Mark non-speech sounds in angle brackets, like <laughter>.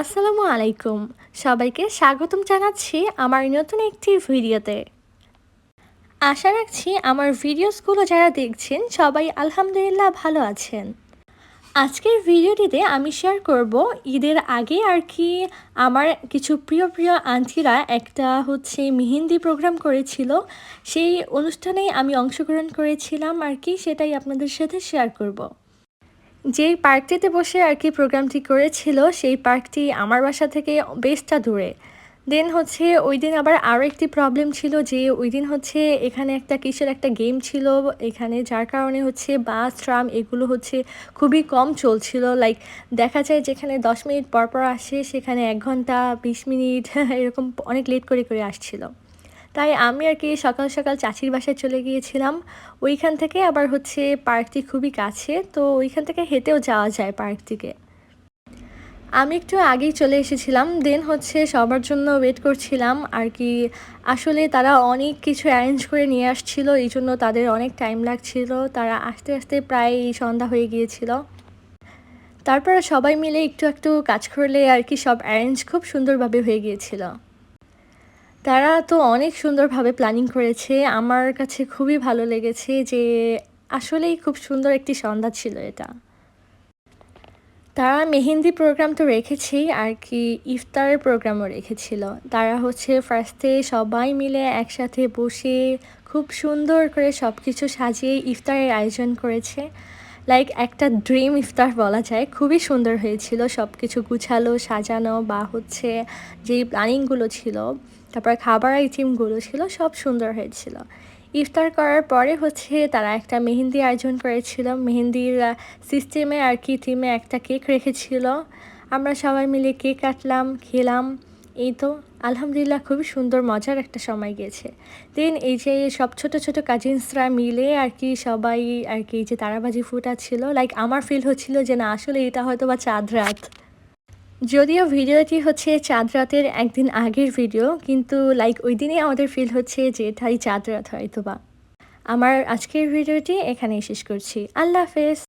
আসসালামু আলাইকুম। সবাইকে স্বাগতম জানাচ্ছি আমার নতুন একটি ভিডিওতে। আশা রাখছি আমার ভিডিওসগুলো যারা দেখছেন সবাই আলহামদুলিল্লাহ ভালো আছেন। আজকের ভিডিওটিতে আমি শেয়ার করব ঈদের আগে আর কি আমার কিছু প্রিয় প্রিয় আন্টিরা একটা হচ্ছে মেহেন্দি প্রোগ্রাম করেছিল। সেই অনুষ্ঠানেই আমি অংশগ্রহণ করেছিলাম আর কি, সেটাই আপনাদের সাথে শেয়ার করব। যেই পার্কটিতে বসে আর কি প্রোগ্রামটি করেছিল, সেই পার্কটি আমার বাসা থেকে বেশটা দূরে। দেন হচ্ছে ওই দিন আবার আরও একটি প্রবলেম ছিল যে ওই দিন হচ্ছে এখানে একটা কিসের একটা গেম ছিল, এখানে যার কারণে হচ্ছে বাস, ট্রাম এগুলো হচ্ছে খুবই কম চলছিল। লাইক দেখা যায় যেখানে দশ মিনিট পর পর আসে, সেখানে এক ঘণ্টা, বিশ মিনিট, <laughs> এরকম অনেক লেট করে করে আসছিল। তাই আমি আর কি সকাল সকাল চাচির বাসায় চলে গিয়েছিলাম। ওইখান থেকে আবার হচ্ছে পার্কটি খুবই কাছে, তো ওইখান থেকে হেঁটেও যাওয়া যায় পার্কটিকে। আমি একটু আগেই চলে এসেছিলাম, দেন হচ্ছে সবার জন্য ওয়েট করছিলাম আর কি। আসলে তারা অনেক কিছু অ্যারেঞ্জ করে নিয়ে আসছিল, এই জন্য তাদের অনেক টাইম লাগছিল। তারা আস্তে আস্তে প্রায় সন্ধ্যা হয়ে গিয়েছিল। তারপরে সবাই মিলে একটু একটু কাজ করলে আর কি সব অ্যারেঞ্জ খুব সুন্দরভাবে হয়ে গিয়েছিল। তারা তো অনেক সুন্দরভাবে প্ল্যানিং করেছে। আমার কাছে খুবই ভালো লেগেছে যে আসলেই খুব সুন্দর একটি সন্ধ্যা ছিল এটা। তারা মেহেন্দি প্রোগ্রাম তো রেখেছেই, আর কি ইফতারের প্রোগ্রামও রেখেছিল। তারা হচ্ছে ফার্স্টে সবাই মিলে একসাথে বসে খুব সুন্দর করে সব কিছু সাজিয়ে ইফতারের আয়োজন করেছে। লাইক একটা ড্রিম ইফতার বলা যায়, খুবই সুন্দর হয়েছিল। সব কিছু গুছালো, সাজানো বা হচ্ছে যেই প্ল্যানিংগুলো ছিল। তারপর খাবার আইটেমগুলো ছিল, সব সুন্দর হয়েছিল। ইফতার করার পরে হচ্ছে তারা একটা মেহেন্দি আয়োজন করেছিল। মেহেন্দির সিস্টেমে আর কি থিমে একটা কেক রেখেছিল। আমরা সবাই মিলে কেক কাটলাম, খেলাম। এই তো, আলহামদুলিল্লাহ খুবই সুন্দর, মজার একটা সময় গিয়েছে দেন এই যে সব ছোট ছোট কাজিনসরা মিলে আর কি সবাই আর কি যে তারাবাজি ফুটা ছিল লাইক আমার ফিল হচ্ছিল যে না, আসলে এটা হয়তো বা চাঁদ রাত। যদিও ভিডিওটি হচ্ছে চাঁদ রাতের একদিন আগের ভিডিও, কিন্তু লাইক ওই দিনই আমাদের ফিল হচ্ছে যে তাই চাঁদ রাত হয়তো বা আমার আজকের ভিডিওটি এখানেই শেষ করছি। আল্লাহ হাফেজ।